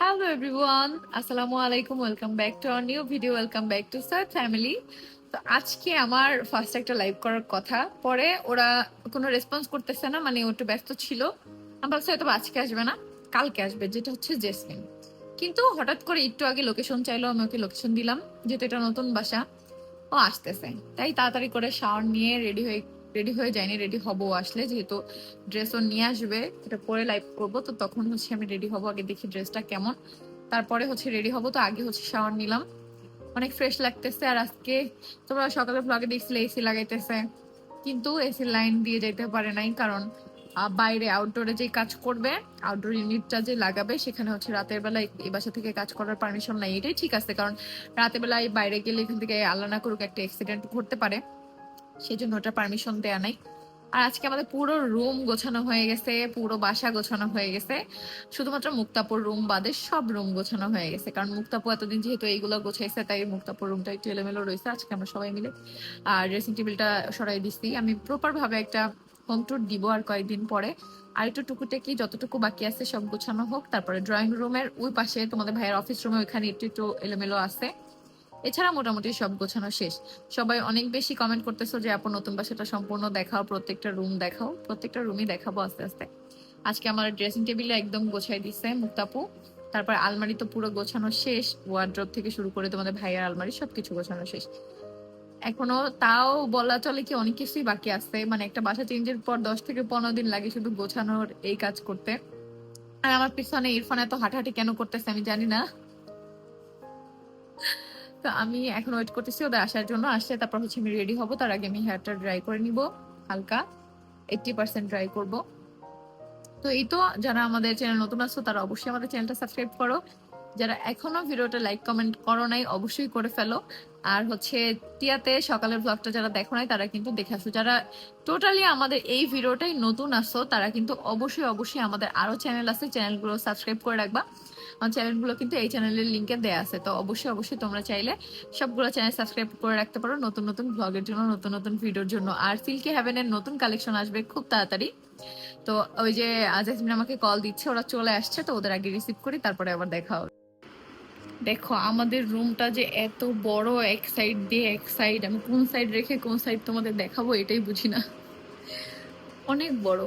Hello everyone আসসালামু আলাইকুম welcome back to our new video welcome back to sir family তো আজকে আমার ফার্স্ট একটা লাইভ করার কথা। পরে ওরা কোনো রেসপন্স করতেছে না মানে একটু ব্যস্ত ছিল। আমি ভাবছি হয়তো আজকে আসবে না, কালকে আসবে, যেটা হচ্ছে জেসমিন কিন্তু হঠাৎ করে একটু আগে লোকেশন চাইলো, আমি ওকে লোকেশন দিলাম, যেহেতু এটা নতুন বাসা। ও আসতেছে। তাই তাড়াতাড়ি করে শাওয়ার নিয়ে রেডি হয়ে রেডি হয়ে যায়নি রেডি হব আসলে, যেহেতু ড্রেস ও নিয়ে আসবে এটা পরে লাইভ করব, তো তখন হচ্ছে আমি রেডি হব, আগে দেখি ড্রেসটা কেমন। তারপরে হচ্ছে রেডি হব, তো আগে হচ্ছে শাওয়ার নিলাম। অনেক ফ্রেশ লাগতেছে, আর আজকে তোমরা সকালে ব্লগে দেখছিলে এসি লাগাইতেছে। কিন্তু এসি লাইন দিয়ে যেতে পারে নাই, কারণ বাইরে আউটডোরে যে কাজ করবে আউটডোর ইউনিটটা যে লাগাবে, সেখানে হচ্ছে রাতের বেলা এই বাসা থেকে কাজ করার পারমিশন নাই, এটাই ঠিক আছে, কারণ রাতের বেলায় বাইরে গেলে এখান থেকে না করুক একটা অ্যাক্সিডেন্ট ঘটতে পারে। সেই জন্য ওটা পারমিশন দেয়া নাই। আর আজকে আমাদের পুরো রুম গোছানো হয়ে গেছে, পুরো বাসা গোছানো হয়ে গেছে। শুধুমাত্র মুক্তাপুর রুম বাদে সব রুম গোছানো হয়ে গেছে। কারণ মুক্তাপুর এতদিন যেহেতু এইগুলো গোছাইছে, তাই মুক্তাপুর রুমটা একটু এলোমেলো রয়েছে। আজকে আমরা সবাই মিলে, আর ড্রেসিং টেবিলটা সরাই দিচ্ছি আমি প্রপার ভাবে একটা হোম ট্যুর দিব আর কয়েকদিন পরে। আর একটু টুকুটেকি যতটুকু বাকি আছে সব গোছানো হোক। তারপরে ড্রয়িং রুমের ওই পাশে তোমাদের ভাইয়ের অফিস রুমে ওইখানে একটু একটু এলোমেলো আছে। এছাড়া মোটামুটি সব গোছানো শেষ। সবাই অনেক বেশি কমেন্ট করতেছো যে, আপু, নতুন বাসাটা সম্পূর্ণ দেখাও, প্রত্যেকটা রুম দেখাও, প্রত্যেকটা রুমই দেখাবো আস্তে আস্তে। আজকে আমার ড্রেসিং টেবিলে একদম গোছাই দিছে মুক্তাপু। তারপর আলমারি তো পুরো গোছানো শেষ। ওয়ার্ড্রপ থেকে শুরু করে তোমাদের ভাইয়ের আলমারি, সবকিছু গোছানো শেষ। এখনও তাও বলা চলে কি অনেক কিছুই বাকি আছে। মানে একটা বাসা চেঞ্জের পর দশ থেকে পনেরো দিন লাগে শুধু গোছানোর এই কাজ করতে। আর আমার পিছনে ইরফান এত হাঁটাহাঁটি কেন করতেছে আমি জানি না। আমি এখন ওয়েট করতেছি, ওদের আসার জন্য আসলে তারপর হচ্ছে আমি রেডি হব, তার আগে আমি হেয়ারটা ড্রাই করে নিব, হালকা এইটটি পার্সেন্ট ড্রাই করব। তো এই তো, যারা আমাদের চ্যানেল নতুন আসছো তারা অবশ্যই আমাদের চ্যানেলটা সাবস্ক্রাইব করো। যারা এখনও ভিডিওটা লাইক কমেন্ট করো নাই, অবশ্যই করে ফেলো। আর হচ্ছে টিয়াতে সকালের ব্লগটা যারা দেখো নাই, তারা কিন্তু দেখে আসো। যারা টোটালি আমাদের এই ভিডিওটাই নতুন আসো, তারা কিন্তু অবশ্যই অবশ্যই আমাদের আরও চ্যানেল আছে চ্যানেলগুলো সাবস্ক্রাইব করে রাখবা। আমার চ্যানেলগুলো কিন্তু এই চ্যানেলের লিঙ্কে দেয়া আছে, তো অবশ্যই অবশ্যই তোমরা চাইলে সবগুলো চ্যানেল সাবস্ক্রাইব করে রাখতে পারো নতুন নতুন ব্লগের জন্য, নতুন নতুন ভিডিওর জন্য। আর সিল্কি হ্যাভেনের নতুন কালেকশন আসবে খুব তাড়াতাড়ি। তো ওই যে জাসমিন আমাকে কল দিচ্ছে, ওরা চলে আসছে, তো ওদের আগে রিসিভ করি, তারপরে আবার দেখা হবে। দেখো, আমাদের রুমটা যে এত বড় এক সাইড দিয়ে এক সাইড আমি কোন সাইড রেখে কোন সাইড তোমাদের দেখাবো এটাই বুঝি না। অনেক বড়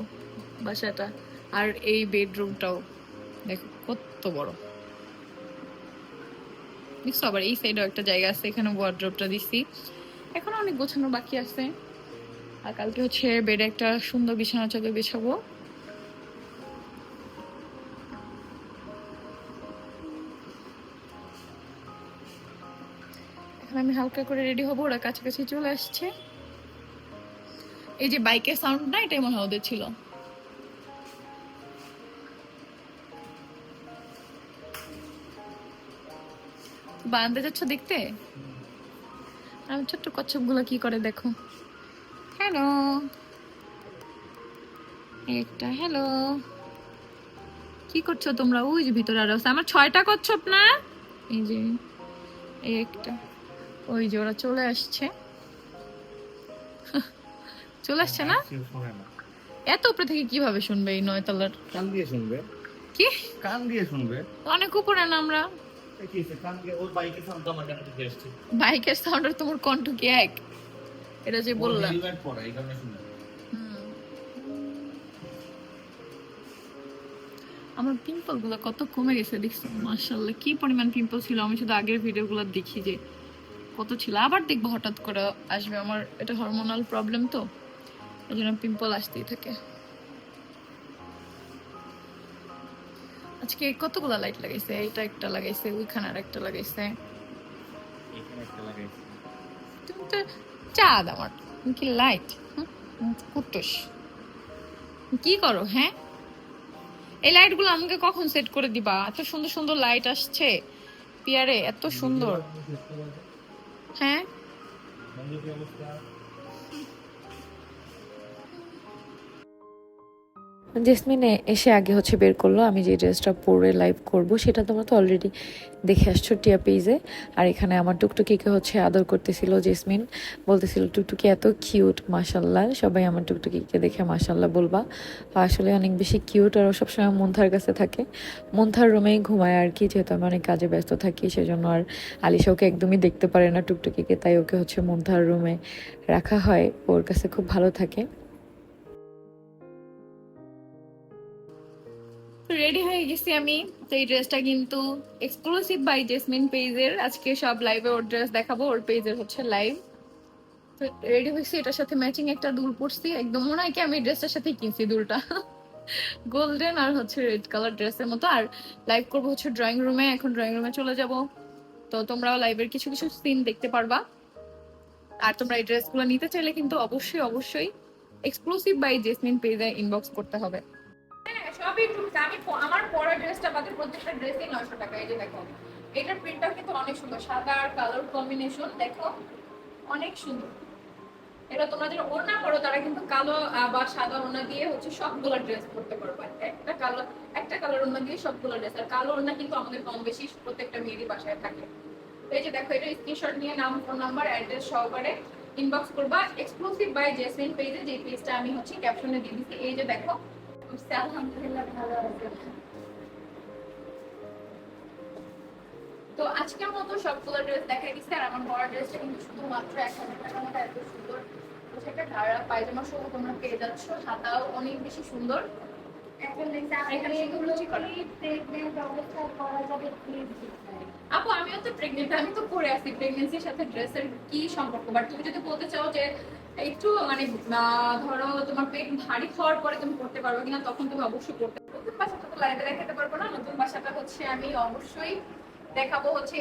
বাসাটা আর এই বেডরুমটাও দেখো, কত বড়। দেখছ, আবার এই সাইডেও একটা জায়গা আছে, এখানে ওয়ার্ড্রপটা দিছি। এখনও অনেক গোছানো বাকি আছে। আর কালকে হচ্ছে বেডে একটা সুন্দর বিছানা চাদর বিছাবো। আমি হালকা করে রেডি হব, ওরা কাছাকাছি চলে আসছে। এই যে বাইকের সাউন্ড না এটাই মনে হয় ওদের ছিল। বারান্দা যাচ্ছ দেখতে? আমি ছোট্ট কচ্ছপগুলো কি করে দেখো। হ্যালো একটা হ্যালো কি করছ তোমরা? ওই যে ভিতরে আরও আমার ছয়টা কচ্ছপ না? এই যে একটা। ওই যে ওরা চলে আসছে। চলে আসছে না? এত উপরে থেকে কীভাবে শুনবে এই নয়তলার? কান দিয়ে শুনবে। কি? কান দিয়ে শুনবে। অনেক উপরে না আমরা? বাইকের সাউন্ড আর তোমার কণ্ঠ কি এক? এটা যে বললাম। আমার পিম্পলগুলো কত কমে গেছে দেখছ? মার্শাল্লাহ কি পরিমাণ পিম্পল ছিল? আমি শুধু আগের ভিডিও গুলো দেখি যে কত ছিল? আবার দেখব হঠাৎ করে আসবে আমার এটা হরমোনাল প্রবলেম তো এই জন্য পিম্পল আসতেই থাকে। আজকে কতগুলো লাইট লাগাইছে? এইটা একটা লাগাইছে ওইখানে আর একটা লাগাইছে। তুমি তো চাঁদ আমার কি লাইট কুটুস। কি করো হ্যাঁ? এই লাইটগুলো আমাকে কখন সেট করে দিবা? এত সুন্দর সুন্দর লাইট আসছে। পিয়ারে এত সুন্দর। হ্যাঁ জেসমিনে এসে আগে হচ্ছে বের করল, আমি যে ড্রেসটা পরে লাইভ করব, সেটা তোমরা তো অলরেডি দেখে আসছো টিয়া পেজে। আর এখানে আমার টুকটুকিকে হচ্ছে আদর করতেছিল জেসমিন, বলতেছিল, টুকটুকি এত কিউট মাসাল্লাহ সবাই আমার টুকটুকিকে দেখে মাসাল্লাহ বলবা। আসলে অনেক বেশি কিউট আর সবসময় মন্থার কাছে থাকে। মন্থার রুমেই ঘুমায় আর কি, যেহেতু আমি অনেক কাজে ব্যস্ত থাকি, সেজন্য আর আলিশা ওকে একদমই দেখতে পারে না টুকটুকিকে, তাই ওকে হচ্ছে মন্থার রুমে রাখা হয়, ওর কাছে খুব ভালো থাকে। রেডি হয়ে গেছি আমি। তো এই ড্রেসটা কিন্তু এক্সক্লুসিভ বাই জেসমিন পেজের আজকে সব লাইভে ওর ড্রেস দেখাবো, ওর পেজের হচ্ছে লাইভ তো রেডি হয়েছি, এটার সাথে ম্যাচিং একটা দুল পরছি। একদম মনে হয় কি আমি ড্রেসটার সাথে কিনছি দুলটা। গোল্ডেন আর হচ্ছে রেড কালার ড্রেসের মতো। আর লাইভ করব হচ্ছে ড্রয়িং রুমে এখন ড্রয়িং রুমে চলে যাব। তো তোমরাও লাইভের কিছু কিছু সিন দেখতে পারবা। আর তোমরা এই ড্রেসগুলো নিতে চাইলে কিন্তু অবশ্যই অবশ্যই এক্সক্লুসিভ বাই জেসমিন পেজে ইনবক্স করতে হবে। সবই টুকস আমি আমার পরা ড্রেসটা বাদে প্রত্যেকটা ড্রেসই নয়শো টাকা, এই যে দেখো। এটার প্রিন্টটাও কিন্তু অনেক সুন্দর, সাদা আর কালার কম্বিনেশন দেখো, অনেক সুন্দর। এটা তোমরা যারা ওড়না করো তারা কিন্তু কালো বা সাদা ওড়না দিয়ে হচ্ছে সবগুলো ড্রেস পরতে পারবে। একটা কালো একটা কালার ওড়না দিয়ে সবগুলো ড্রেস আর কালো ওড়না কিন্তু আমাদের কম বেশি প্রত্যেকটা মেয়েরই বাসায় থাকে। এই যে দেখো, এটা স্ক্রিনশট নিয়ে নাম ফোন নাম্বার অ্যাড্রেস সহকারে ইনবক্স করবা। এক্সক্লুসিভ বাই জেসমিন পেজে যে পেজটা আমি হচ্ছে ক্যাপশনে দিয়ে দিচ্ছি। এই যে দেখো তো আজকের মতো সবগুলো ড্রেস দেখাই গেছে আর আমার বড় ড্রেসটা কিন্তু শুধুমাত্র এক হাজার এত সুন্দর। একটা ধারা, পায়জামা সহ তোমরা পেয়ে যাচ্ছ হাতাও অনেক বেশি সুন্দর। আপু আমিও তো প্রেগনেন্ট আমি তো পরে আছি। প্রেগনেন্সির সাথে ড্রেসের কি সম্পর্ক? বাট তুমি যদি বলতে চাও যে একটু মানে ধরো তোমার পেট ভারী হওয়ার পরে তুমি করতে পারবে কিনা তখন তুমি অবশ্যই করতে নতুন বাসাটা তো লাইভে দেখাতে পারব না। নতুন বাসাটা হচ্ছে আমি অবশ্যই দেখাবো হচ্ছে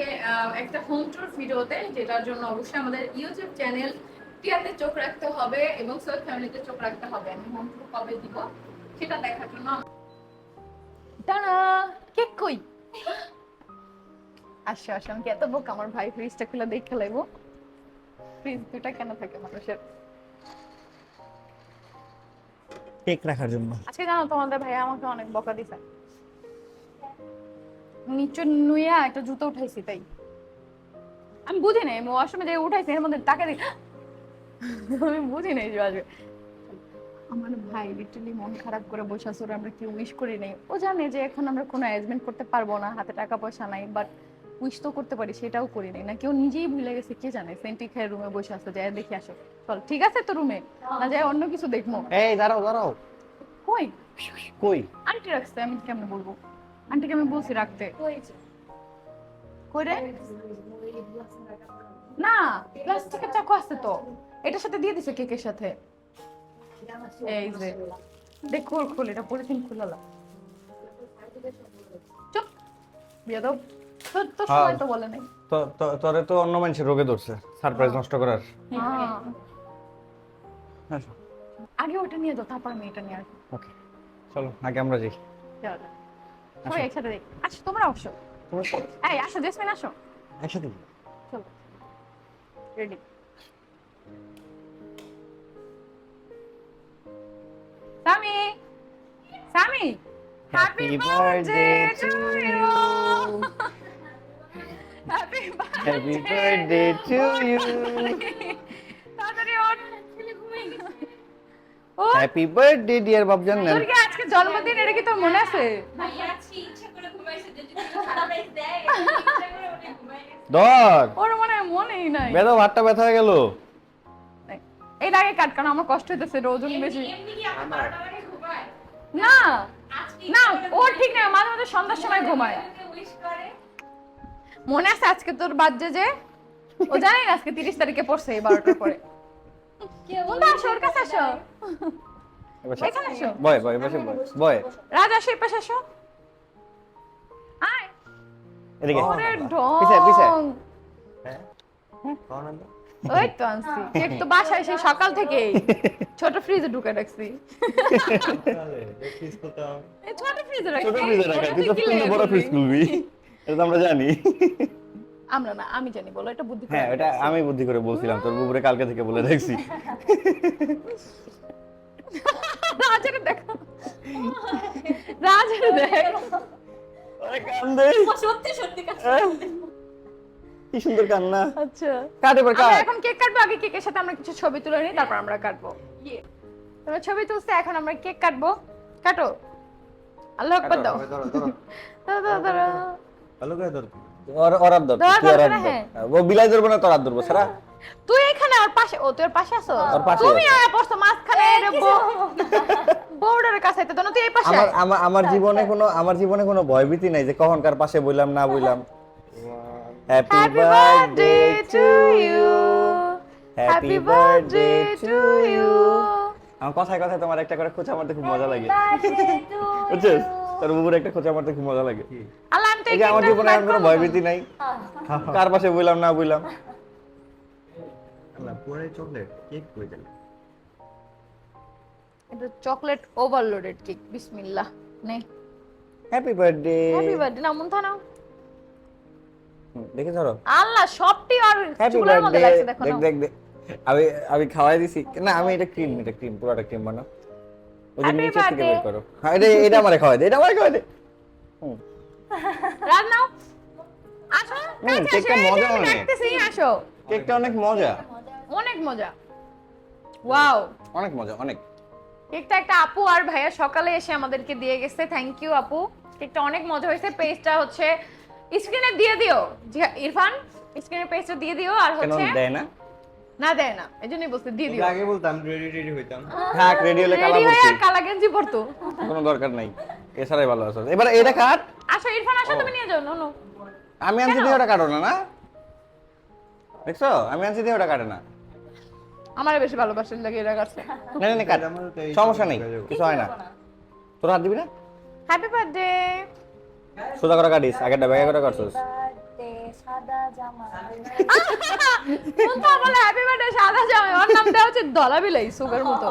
একটা হোম ট্যুর ভিডিওতে যেটার জন্য অবশ্যই আমাদের ইউটিউব চ্যানেল টিয়াতে চোখ রাখতে হবে এবং সৈয়দ ফ্যামিলিতে চোখ রাখতে হবে। আমি হোম ট্যুর কবে দিব? সেটা দেখার জন্য টানা কেক কই? আসো আসো আমি এত বোক আমার ভাই ফ্রিজটা খুলে দেখে লাগবো ফ্রিজ দুটা কেন থাকে মানুষের? কেক রাখার জন্য। আজকে জানো তোমাদের ভাইয়া আমাকে অনেক বকা দিছে। নিচু নুইয়া একটা জুতো উঠাইছি তাই। আমি বুঝি নাই আমি ওয়াশরুমে যে উঠাইছি এর মধ্যে আমি বুঝি নাই যে আসবে। আমার ভাই লিটারলি মন খারাপ করে বসে আছে ওরে আমরা কি উইশ করি নাই? ও জানে যে এখন আমরা কোনো অ্যারেঞ্জমেন্ট করতে পারব না হাতে টাকা পয়সা নাই বাট উইশ তো করতে পারি সেটাও করি নাই। না কেউ নিজেই ভুলে গেছে কে জানে? সেন্টি খেয়ে রুমে বসে আছে যাই দেখি আসো। চল ঠিক আছে তো রুমে না যাই অন্য কিছু দেখব। এই দাঁড়াও দাঁড়াও। কই? কই? আন্টি রাখছে আমি কেমনে বলব? আন্টিকে আমি বলছি রাখতে। কই? রে? না প্লাস্টিকের চাকু আছে তো। এটার সাথে দিয়ে দিছে কেকের সাথে। এই যে দেখ খোল খোল এটা পলিথিন খুলালা চুপ তোর হ্যাঁ। সময় তো বলে নাই। তো তো- তোরে তো অন্য মানুষের রোগে ধরছে সারপ্রাইজ নষ্ট করার। হ্যাঁ। আগে ওটা নিয়ে তারপর আমি এটা নিয়ে আসব। ওকে চলো আগে আমরা যাই। চলো। সবাই একসাথে দেখ আচ্ছা তোমরা আসো। এই আসো জেসমিন আসো। একসাথে চলো। Ready. Sami Sami happy Happy birthday birthday to to you you. Happy happy birthday to you তাড়াতাড়ি ওঠ। ও হ্যাপি বার্থডে ডিয়ার বাবজান তোর কি আজকে জন্মদিন এটা কি তোর মনে আছে? ধর। ওর মনে হয় মনেই নাই। বেদো ভাতটা ব্যথা হয়ে গেল। এই আগে কাট কারণ আমার কষ্ট হইতেছে ওজন বেশি না না ও ঠিক না মাঝে মাঝে সন্ধ্যার সময় ঘুমায়। মনে আছে আজকে তোর বার্থডে যে? ও জানি না আজকে তিরিশ তারিখে পড়ছে এই বারোটার পরে। বন্ধু আসো ওর কাছে আসো। এখানে আসো। বয় বয় বসে বয় বয়। রাজ আসো এই পাশে আসো। আয়। এদিকে। ওরে পিছে পিছে। ঢং। ওই তো আনছি। কেক তো বাসায় সেই সকাল থেকেই ছোট ফ্রিজে ঢুকে রাখছি। এই ছোট ফ্রিজে রাখছি। ছোট ফ্রিজে রাখা তুই তো ফ্রিজে বড় ফ্রিজ খুলবি। এটা তো আমরা জানি। আমরা না আমি জানি বলো এটা বুদ্ধি করে হ্যাঁ এটা আমি বুদ্ধি করে বলছিলাম তোর বুবুরে কালকে থেকে বলে দেখছি। রাজের দেখো। রাজের দেখ। আরে কান্দে। সত্যি সত্যি কাজ কি সুন্দর কান্না। আচ্ছা। কাট এবার কাট। এখন কেক কাটবো? আগে কেকের সাথে আমরা কিছু ছবি তুলে নিই তারপর আমরা কাটবো। তোমরা ছবি তুলছে এখন আমরা কেক কাটবো। কাটো। আল্লাহ আকবার দাও। ওর ওর তুই ওর হাত হ্যাঁ। ধর। ও বিলাই ধরবো না তোর হাত ধরবো সারা তুই এখানে আর পাশে ও তোর পাশে আছো? তুমি। পড়ছো মাঝখানে বোর্ডের কাছে তো তুই এই পাশে আমার আমার আমার জীবনে কোনো আমার জীবনে কোনো ভয়ভীতি নাই যে কখন কার পাশে বললাম না বললাম Happy birthday to you you. Happy Happy birthday to you you. আমার কথায় কথায় তোমার একটা করে খোঁচা মারতে খুব মজা লাগে। বুঝছিস? তোর বুবুর একটা খোঁচা মারতে খুব মজা লাগে। এই যে আমার জীবনে আর কোনো। ভয়ভীতি নাই। কার পাশে বললাম না বললাম না পুরো চকলেট কেক কই গেল? এটা চকলেট ওভারলোডেড কেক বিসমিল্লাহ নে। হ্যাপি বার্থডে হ্যাপি বার্থডে না মুনথা নাও দেখে ধরো। আল্লাহ সবটি আর চুলের মধ্যে লাগছে দেখো দেখ দেখ দেখ। আমি আমি খাওয়াই দিছি। না আমি এটা ক্রিম এটা ক্রিম পুরোটা ক্রিম বানাও। নিচে থেকে বের করো। হ্যাঁ এটা এটা আমারে খাওয়াই দে এটা আমারে খাওয়াই দে। হুম। রাত নাও আসো কেকটা মজা অনেক। আসো। কেকটা অনেক মজা। অনেক মজা। ওয়াও। অনেক মজা অনেক। কেকটা একটা আপু আর ভাইয়া সকালে এসে আমাদেরকে দিয়ে গেছে। থ্যাংক ইউ আপু। কেকটা অনেক মজা হয়েছে। পেজটা হচ্ছে স্ক্রিনে দিয়ে দিও। হ্যাঁ, ইরফান স্ক্রিনে পেজটা দিয়ে দিও আর কেন হচ্ছে দেয় না? না দেয় না। এই জন্যই বলছে দিয়ে দিও। আগে বলতাম রেডি রেডি হইতাম। থাক রেডি হলে কালা রেডি হয়ে আর কালা গেঞ্জি পরতো কোনো দরকার নাই। এছাড়াই ভালো আছে। এবার এটা কাট। আসো ইরফান আসো তুমি নিয়ে যাও নো নো আমি আনছি দিয়ে ওটা কাটো না না? দেখছ? আমি আনছি দিয়ে ওটা কাটে না। আমার বেশি ভালোবাসার লাগে এটা কাটছে। না না, না কাট। সমস্যা নেই। কিছু হয় না। তোর হাত দিবি না? হ্যাপি বার্থডে সোজা করে কাটিস আগেরটা ব্যাগে করে কাটছিস। সাদা জামা কোনটা বলে হ্যাপি বার্থডে সাদা জামাই ওর নামটা হচ্ছে দলা বিলাই সুগার মতো।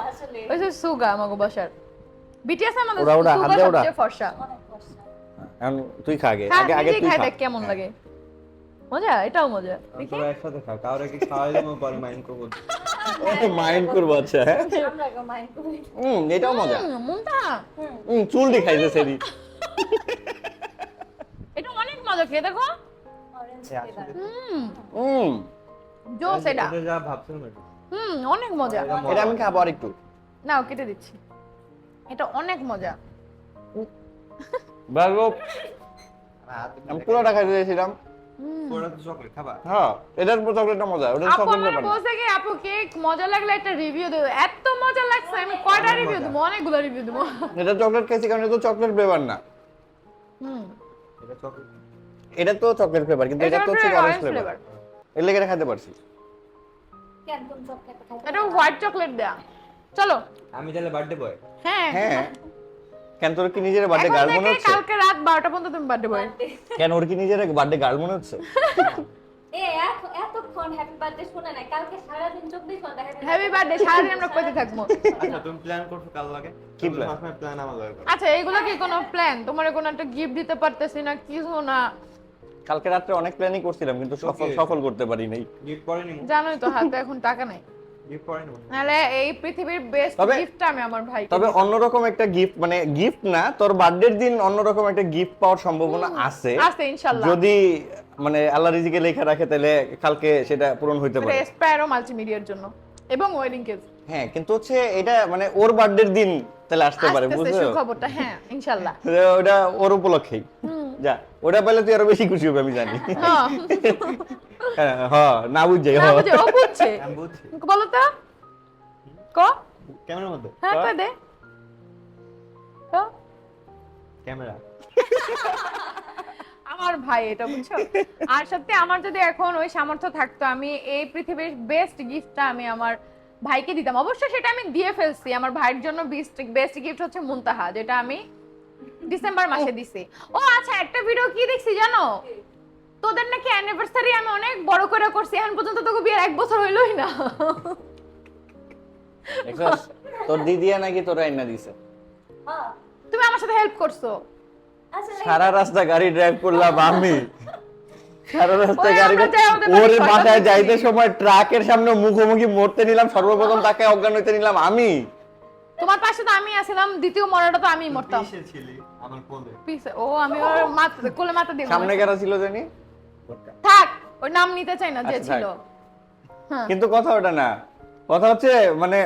ওই যে সুগা আমাকে বসার। বিটিএস আমাদের সবচেয়ে ফর্সা। এখন তুই খা আগে আগে আগে তুই খা দেখ কেমন লাগে। মজা এটাও মজা। তোরা একসাথে খাও কাউরে কি আমি পরে মাইন্ড করব। মাইন্ড করব আচ্ছা হ্যাঁ। আমরা মাইন্ড করি। হুম এটাও মজা। হুম, মুনতা হুম চুল দি খাইছে সেদি মজা খেয়ে দেখো। অরেঞ্জ হুম। হুম। জোস এটা। এটা যা ভাবছিলাম এটা। হুম অনেক মজা। এটা আমি খাব আর একটু নাও কেটে দিচ্ছি। এটা অনেক মজা। ভালো আমি পুরোটা খাইতে দিয়েছিলাম হুম। পুরো চকলেট হ্যাঁ এটার চকলেটটা মজা ওটা চকলেট। বলছে কি আপু কেক মজা লাগলে একটা রিভিউ দেবো। এত মজা লাগছে আমি কয়টা রিভিউ দেবো? অনেকগুলো রিভিউ দেবো। এটা চকলেট খাইছি কারণ এটা তো চকলেট ফ্লেভার না। হুম। এটা চকলেট এটা তো চকলেট ফ্লেভার কিন্তু এটা তো হচ্ছে অরেঞ্জ ফ্লেভার এর লেগে খাইতে পারছি। এটা হোয়াইট চকলেট দেয়া। চলো। আমি তাহলে বার্থডে বয় হ্যাঁ। হ্যাঁ। কেন তোর কি নিজের বার্থডে গার্ল মনে হচ্ছে? কালকে রাত বারোটা পর্যন্ত তুমি বার্থডে বয় কেন ওর কি নিজের বার্থডে গার্ল মনে হচ্ছে? এ এত- এতক্ষণ হ্যাপি বার্থডে শুনে নাই। কালকে সারাদিন চব্বিশ ঘণ্টা হ্যাপি বার্থডে সারাদিন আমরা কইতে থাকব। আচ্ছা তুমি প্ল্যান করছ কাল লাগে কি plan? প্ল্যান আমার লাগে আচ্ছা এইগুলো কি কোনো প্ল্যান তোমার কোনো একটা গিফট দিতে পারতেছি না কিছু না। কালকে রাত্রে অনেক প্ল্যানই করছিলাম কিন্তু সফল সফল করতে পারি নাই গিফট পরে নিমু জানোই তো হাতে এখন টাকা নাই। গিফট এই পৃথিবীর বেস্ট গিফটটা আমি আমার ভাই তবে অন্যরকম একটা গিফট মানে গিফট না তোর বার্থডের দিন অন্যরকম একটা গিফট পাওয়ার সম্ভাবনা আছে। আছে ইনশাল্লাহ। যদি মানে আল্লাহ রিজিকে লেখা রাখে তাহলে কালকে সেটা পূরণ হইতে পারে। স্প্যারো মাল্টিমিডিয়ার জন্য। এবং ওয়েডিং কেস হ্যাঁ কিন্তু হচ্ছে এটা মানে ওর বার্থডের দিন তাহলে আসতে পারে বুঝছ? সুখবরটা হ্যাঁ ইনশাল্লাহ। যে ওটা ওর উপলক্ষেই। যা ওটা পেলে তুই আরও বেশি খুশি হবে আমি জানি। হ্যাঁ না বুঝছে না বুঝে ও বুঝছে। বলো তো। ক? ক্যামেরার মধ্যে। হ্যাঁ কই দে। ক? ক্যামেরা। আমার ভাই এটা বুঝছ? আর সত্যি আমার যদি এখন ওই সামর্থ্য থাকতো আমি এই পৃথিবীর বেস্ট গিফটটা আমি আমার ভাইকে দিতাম। অবশ্যই সেটা আমি দিয়ে ফেলছি। আমার ভাইয়ের জন্য বেস্ট বেস্ট গিফট হচ্ছে মুনতাহা যেটা আমি ডিসেম্বর মাসে দিছি। ও আচ্ছা একটা ভিডিও কি দেখছি জানো? তোদের নাকি অ্যানিভার্সারি আমি অনেক বড় করে করছি এখন পর্যন্ত তোকে বিয়ের এক বছর হইলই না? তোর দিদিয়া নাকি তোর আইনা দিছে। হ্যাঁ। তুমি আমার সাথে হেল্প করছ। সারা রাস্তা গাড়ি ড্রাইভ করলাম আমি। সারা রাস্তা গাড়ি ওরে বাসায় যাইতে সময় ট্রাকের সামনে মুখোমুখি মরতে নিলাম সর্বপ্রথম তাকে অজ্ঞান হইতে নিলাম আমি। তোমার পাশে তো আমি আছিলাম দ্বিতীয় মরাটা তো আমি মরতাম। পিছে ছিলি আমার কোলে। পিছে ও আমি ওর মাথা কোলে মাথা দিয়ে সামনে। কারা ছিল জানি? থাক ওর নাম নিতে চাই না যে আচ্ছা, ছিল। হ্যাঁ। কিন্তু কথা ওটা না। কথা হচ্ছে মানে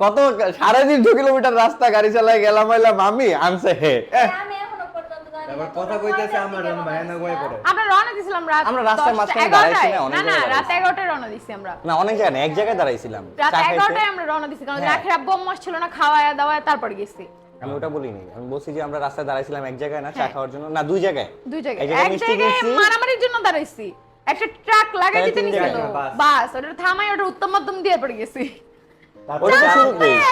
কত সাড়ে তিনশো কিলোমিটার রাস্তা গাড়ি চালায় গেলাম এলাম আমি আনছে হে এহ, আমি এখনও পর্যন্ত জানি না এবার কথা কইতেছে আমার ভয়ানক হয়ে পড়ে আমরা রওনা দিছিলাম রাত আমরা রাস্তার মাঝখানে দাঁড়াইছি না, অনেক না না রাত দাঁড়াইছি। এগারোটায় রওনা দিছি আমরা না অনেক জায়গায় না, এক জায়গায় দাঁড়াইছিলাম রাত চা খাইতে। এগারোটায় আমরা রওনা দিছি কারণ হ্যাঁ। রাখের আব্বু আম্মা ছিল না খাওয়ায় দাওয়ায় তারপর গেছি আমি ওটা বলিনি আমি বলছি যে আমরা রাস্তায় দাঁড়াইছিলাম এক জায়গায় না চা হ্যাঁ। খাওয়ার জন্য না দুই জায়গায় দুই জায়গায় এক জায়গায়। মারামারির জন্য দাঁড়াইছি একটা ট্রাক লাগাই দিতে নিছিল বাস। ওটা থামাই ওটা উত্তম মাধ্যম দিয়ে পড়ে গেছি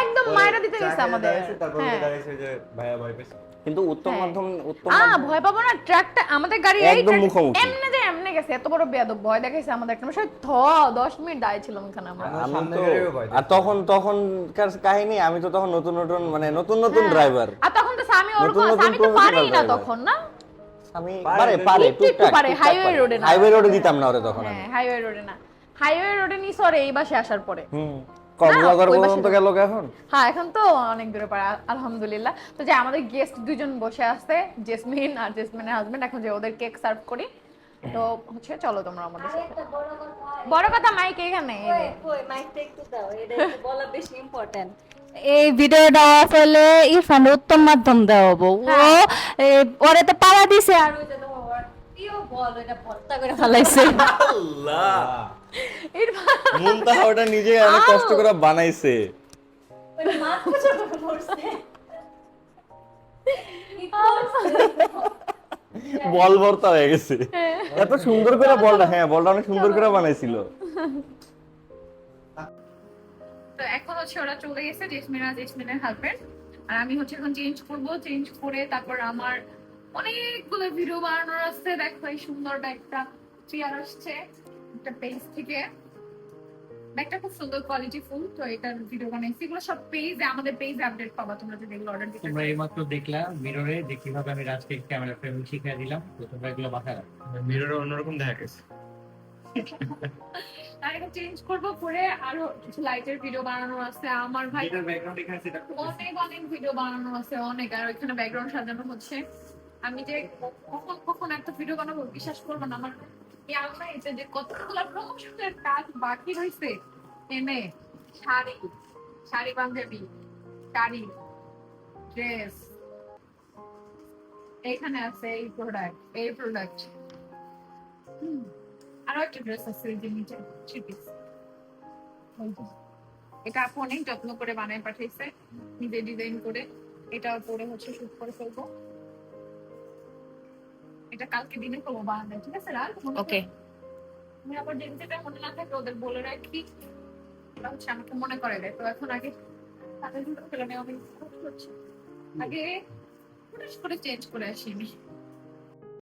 একদম মায়েরা দিতে গেছে আমাদের তারপর হ্যাঁ। দাঁড়াইছে যে ভাইয়া ভয় পেয়েছে কিন্তু উত্তম হ্যাঁ। মাধ্যম উত্তম আ ভয় পাবো না ট্রাকটা আমাদের গাড়ি এই একদম মুখোমুখি। এমনে যে এমনে গেছে এত বড় বেয়াদব ভয় দেখাইছে আমাদের একটা সে থ 10 মিনিট দাঁড়িয়ে ছিলাম এখানে আমরা আমি তো আর তখন তখনকার কাহিনী আমি তো তখন নতুন নতুন মানে নতুন নতুন হ্যাঁ। ড্রাইভার আর তখন তো স্বামী ওরকম নতুন নতুন আমি তো পারি না তখন না? আমি পারে, পারে একটু- পারে highway road না। হাইওয়ে রোডে দিতাম না ওরে তখন হ্যাঁ হাইওয়ে রোডে না। হাইওয়ে রোডে নি সরে এই বাসে আসার পরে। হুম। পর্যন্ত গেল এখন? হ্যাঁ এখন তো অনেক দূরে পারে আলহামদুলিল্লাহ। তো যে আমাদের গেস্ট দুজন বসে আছে জেসমিন আর জেসমিনের হাজবেন্ড এখন যে ওদের কেক সার্ভ করি। তো হচ্ছে চলো তোমরা আমাদের সাথে। বড় কথা বড় কথা মাইক এখানে। মাইকটা একটু দাও এটা বলা বেশি ইম্পর্টেন্ট এই ভিডিওটা অফ হলে ইরফান উত্তম মাধ্যম দেওয়া হব ও হ্যাঁ। ওরে তো পাওয়া দিছে। আর ওই যে তোমার প্রিয় বল ওইটা ভর্তা করে ফেলাইছে আল্লাহ। মুনতাহা ওটা নিজে অনেক কষ্ট করে বানাইছে? বল ভর্তা হয়ে গেছে। এত সুন্দর করে বলটা হ্যাঁ বলটা অনেক সুন্দর করে বানাইছিল। তো এখন হচ্ছে ওরা চলে গেছে জেসমিনা জেসমিনের হাজবেন্ড আর আমি হচ্ছে এখন চেঞ্জ করব চেঞ্জ করে তারপর আমার অনেকগুলো ভিডিও বানানোর আছে। দেখো এই সুন্দর ব্যাগটা। চেয়ার আসছে একটা পেজ থেকে। ব্যাগটা খুব সুন্দর কোয়ালিটি ফুল তো এটার ভিডিও বানাইছি। এগুলো সব পেজে আমাদের পেজে আপডেট পাবা তোমরা যদি এগুলো অর্ডার দিতে তোমরা এইমাত্র দেখলা মিররে যে কীভাবে আমি রাজকে ক্যামেরা ফ্রেম শিখিয়ে দিলাম তো তোমরা এগুলো মাথায় রাখো। মিররে অন্যরকম দেখা গেছে। আর এটা চেঞ্জ করব করে আরও কিছু লাইটের ভিডিও বানানো আছে। আমার ভাই ব্যাকগ্রাউন্ড এখানে সেট আপ অনেক অনেক ভিডিও বানানো আছে অনেক। আর ওইখানে ব্যাকগ্রাউন্ড সাজানো হচ্ছে। আমি যে কখন কখন একটা ভিডিও বানাবো বিশ্বাস করব না আমার এতে যে এখানে আছে এই এই প্রোডাক্ট আরও একটা ড্রেস আছে নিচে এটা আপু অনেক যত্ন করে বানায় পাঠিয়েছে, নিজে ডিজাইন করে। এটা পরে হচ্ছে শুট করে ফেলব। এটা কালকে দিনে করব বারান্দায় ঠিক আছে? রাত ওকে আমি আবার যেদিন যেটা মনে না থাকে ওদের বলে রাখি ওরা হচ্ছে আমাকে মনে করে দেয়। তো এখন আগে তাদের জন্য ফেলে নেওয়া আমি করছি আগে হুটহাট করে চেঞ্জ করে আসিনি